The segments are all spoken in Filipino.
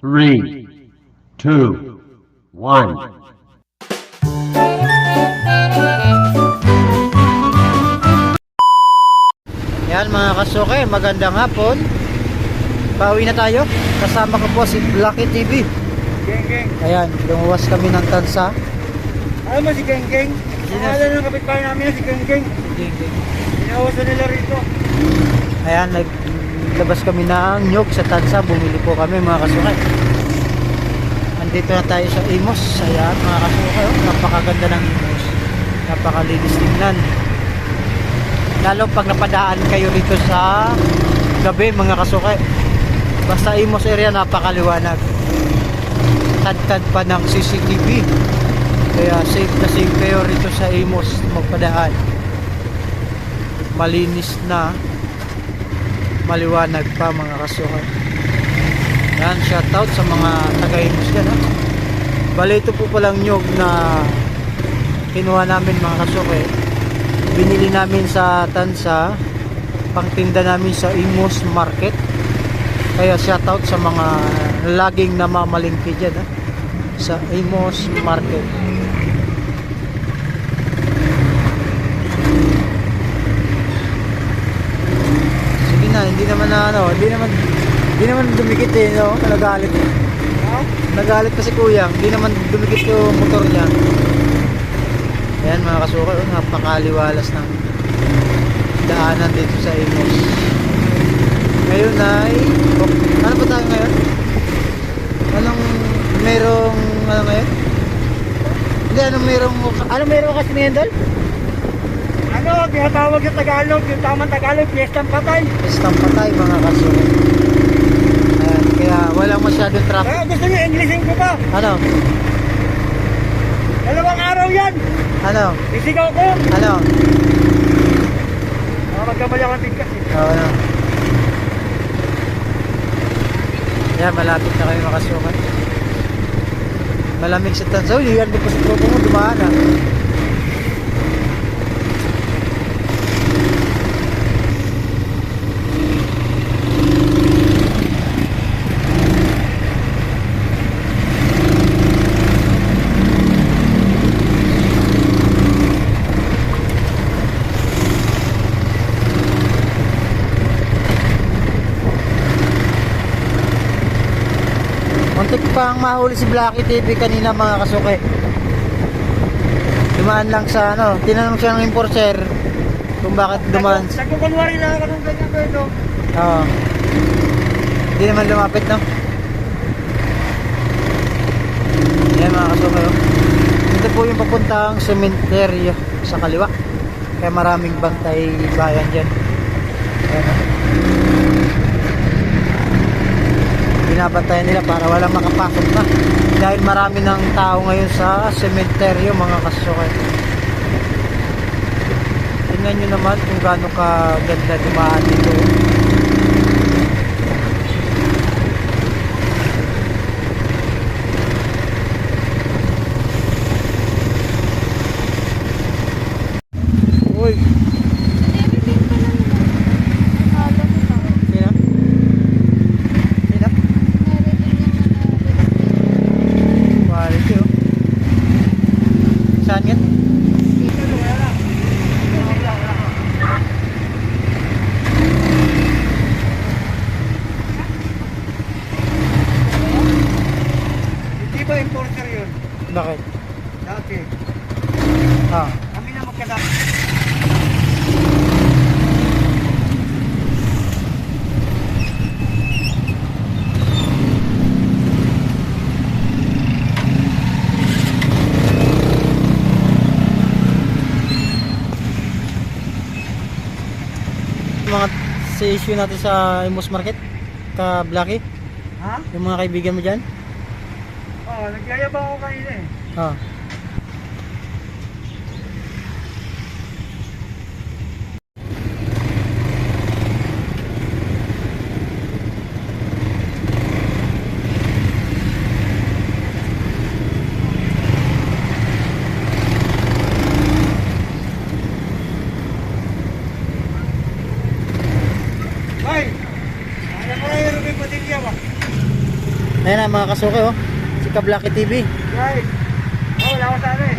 three, two, one. Yan mga kasuke, magandang hapon. Pauwi na tayo. Kasama ko po si Blacky TV. Geng Geng. Ayan, lumuwas kami ng tansa. Alam mo si Geng Geng? Sino? Alam ng kapitbahay namin na si Geng Geng. Inawasan nila rito. Ayan, naglabas kami ng nyog sa tansa. Bumili po kami mga kasuke. Andito na tayo sa Imos. Ayan mga kasuke, oh, napakaganda ng Imos. Napakalinis tingnan. Lalo pag napadaan kayo rito sa gabi mga kasuke. Basta Imos area napakaliwanag. Tad-tad pa ng CCTV. Kaya safe na safe kayo rito sa Imos magpadaan. Malinis na maliwanag pa mga kasuke. Yan, shoutout sa mga taga-Imos dyan ha. Bale ito po palang nyog na kinuha namin mga kasuke. Binili namin sa Tansa, pangtinda namin sa Imos Market. Kaya shoutout sa mga laging namamalingki dyan ha. Sa Imos Market. Na, hindi naman na ano, hindi naman hindi naman dumikit eh, no? Nagalit. Nagalit kasi kuya, hindi naman dumikit yung motor niya. Ayan mga kasuka, oh, napakaliwalas ng daanan dito sa Imos. Ngayon ay, oh, ano ba tayo ngayon? Anong merong, ano ngayon? Hindi, anong merong, ano merong kasi ngayon dal? Ano, tinatawag yung Tagalog, yung tamang Tagalog, piyestang patay. Isang patay mga kasuka. Ayan, kaya walang masyadong traffic. Kaya gusto niyo, Englishin ko pa. Ano? Dalawang araw yan. Ano? Isigaw ko. Ano? Ah, magkamali ako ng tigkas eh. Oo na. Yan, malapit na kami makasukat. Malamig sa tansaw. Yan din po sa tropo mo, dumaan ah. Mahuli si Blacky TV kanina mga kasuke. Dumaan lang sa ano, tinanong siya ng enforcer kung bakit dumaan. Nagkukunwari lang ako ng ganyan ito. Oo. Hindi naman lumapit, no? Yan mga kasuke, oh. Ito po yung papuntang sementeryo sa kaliwa. Kaya maraming bantay bayan dyan. Ayan, oh. Binabantayan nila para walang makapasok na. Dahil marami ng tao ngayon sa sementeryo, mga kasuke. Tingnan nyo naman kung gaano ka ganda dumaan dito. Uy, Yan? Hindi ba enforcer yun? Bakit? Dati. Ah, Kami na magkadami. Mga sa issue natin sa Imos Market, ka Blacky, Ha? yung mga kaibigan mo dyan. Oo, nagyayabang ako kanina eh. Ah. Ayan na mga kasuke oh. Si Kablaki TV. Guys. Oh, wala ko sa ano eh.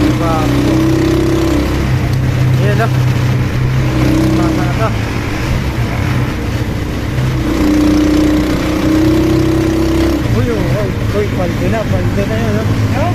Diba? Ayan na. Masa na to. Uy, uy, uy, uy, paldo na, paldo na yun. oh. No?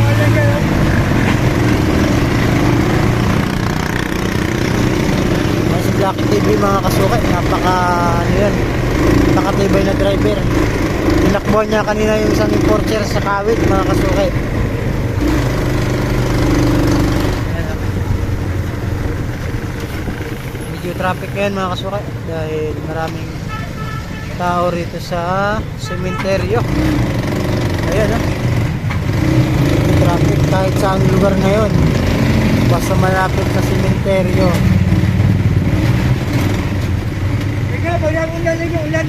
Wala ka no? Mga si Black TV mga kasuke, napaka ano yan, nakatibay na driver. Tinakbuhan niya kanina yung isang importer sa kawit mga oh. Medyo traffic ngayon mga kasuke dahil maraming tao rito sa sementeryo. Ayan oh. Medyo traffic kahit saan lugar ngayon. Basta malapit sa sementeryo. Ikaw, ulan, ulan, ulan, ulan.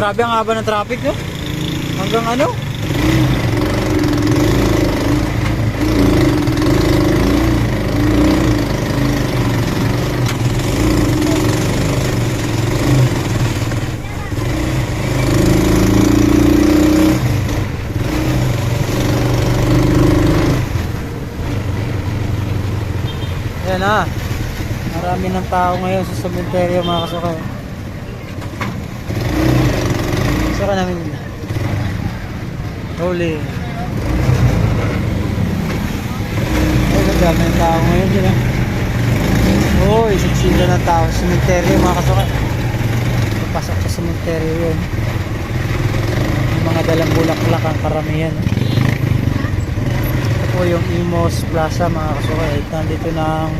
Grabe ang haba ng traffic, no? Hanggang ano? Yan na. Marami ng tao ngayon sa cemetery mga kasukay. Saka namin huli. Ay, ang dami ng tao ngayon dyan ah. Uy, siksila ng tao sa cemetery mga kasukay. Pasok sa cemetery yun. Yung mga dalang bulaklak ang karamihan. Ito po yung Imos Plaza mga kasukay. Nandito ng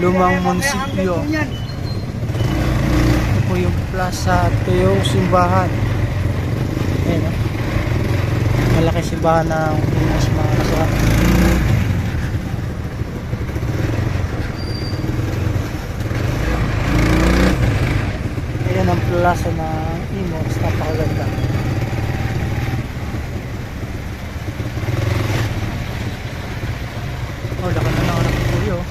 lumang munisipyo. Yan. Ito po yung plaza ito yung simbahan. Ayan o. Malaki simbahan ng Pinas mga kasukat. Ayan ang plaza ng Imos. Napakaganda. Oh, laki na ng anak ni Kuya oh.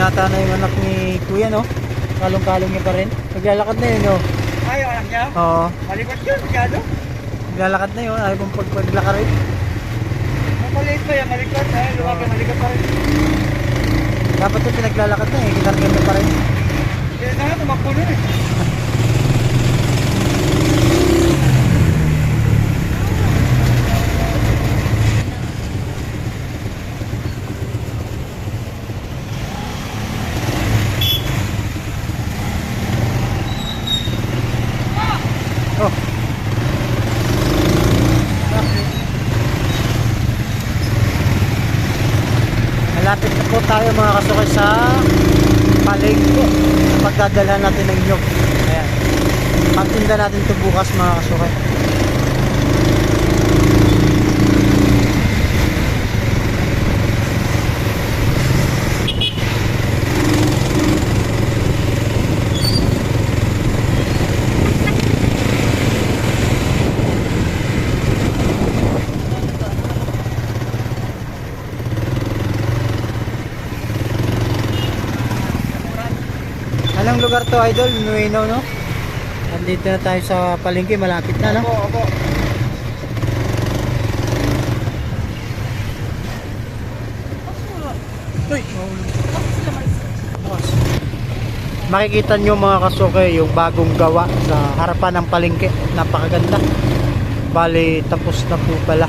Na yung anak ni Kuya no. Kalong-kalong niya pa rin. Naglalakad na yun no. Yung anak niya. Oo. Malikot yun, masyado. Naglalakad na yun. Ayaw pong pagpaglaka rin. Mapaliit pa yan, malikot. Ay, lumaki, malikot pa rin. Dapat ito pinaglalakad na eh. Kinargan na pa rin. Hindi na nga, tumakbo nun eh. Malapit na po tayo mga kasukay sa palengke. Pagdadalhan natin ng nyog. Ayan. Pagtinda natin ito bukas mga kasukay. Anong lugar to idol? Nueno no? Andito na tayo sa palengke. Malapit na no? Opo, opo. Uy. Makikita nyo mga kasuke yung bagong gawa sa harapan ng palengke. Napakaganda. Bali, tapos na po pala.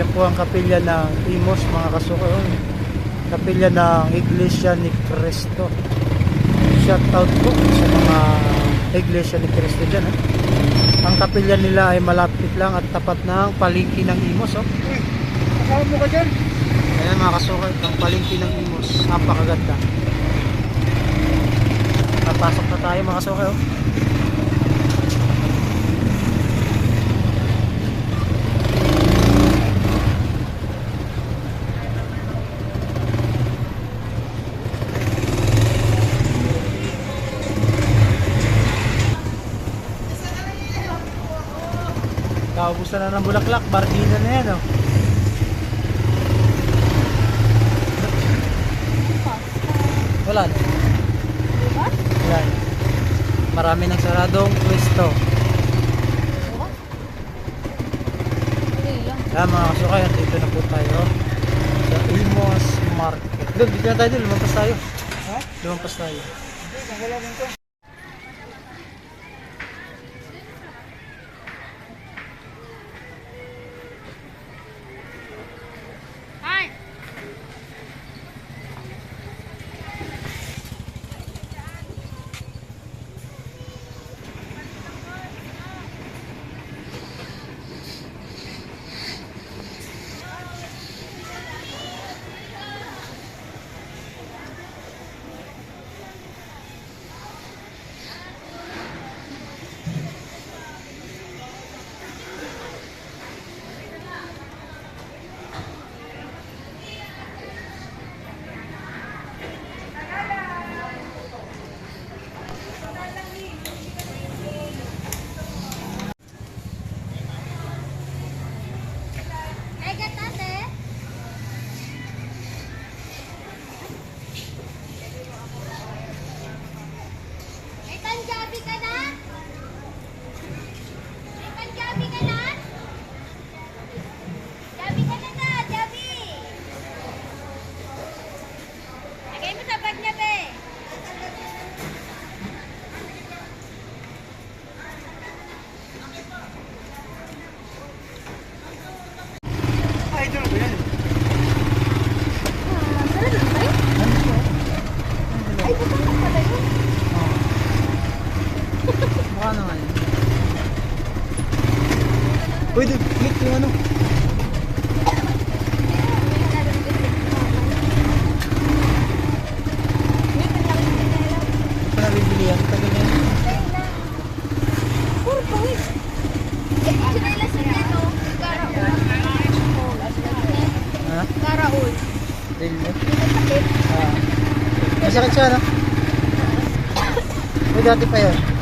Yan po ang kapilya ng Imos mga kasuke. Oh. Kapilya ng Iglesia ni Cristo. Shout out po sa mga Iglesia ni Cristo dyan. Eh. Ang kapilya nila ay malapit lang at tapat ng palengke ng Imos. Oh. Uy, kasama mo ka dyan. Ayan mga kasukay, ang palengke ng Imos. Napakaganda. Papasok na tayo mga kasukay. Oh. Naubusan na ng bulaklak. Barbina na yan, oh. Wala. na. Diba? Wala. na. Marami ng saradong pwesto. Hindi lang. Kaya mga kasukay, dito na po tayo sa Imos Market. Doon, dito na tayo. Lumampas tayo. Ha? Lumampas tayo. Wala dito. Ay! Ay, gatate! May Punjabi ka na? May Punjabi ka na? Jabi ka na na, Jabi! Lagay mo sa bag niya, be! Ay, ito na ba yan? Talaga ba yun? Ay, buta ka pala yun. Mukha naman yun. Pwede, click yung ano. Ito na bibili yan. Tagal na yun. Puro pawis. Eh, chinelas niya, no? Garaol. Ha? Garaol. Really? Sakit. Ah. Masakit siya, no? Uy, dati pa yun.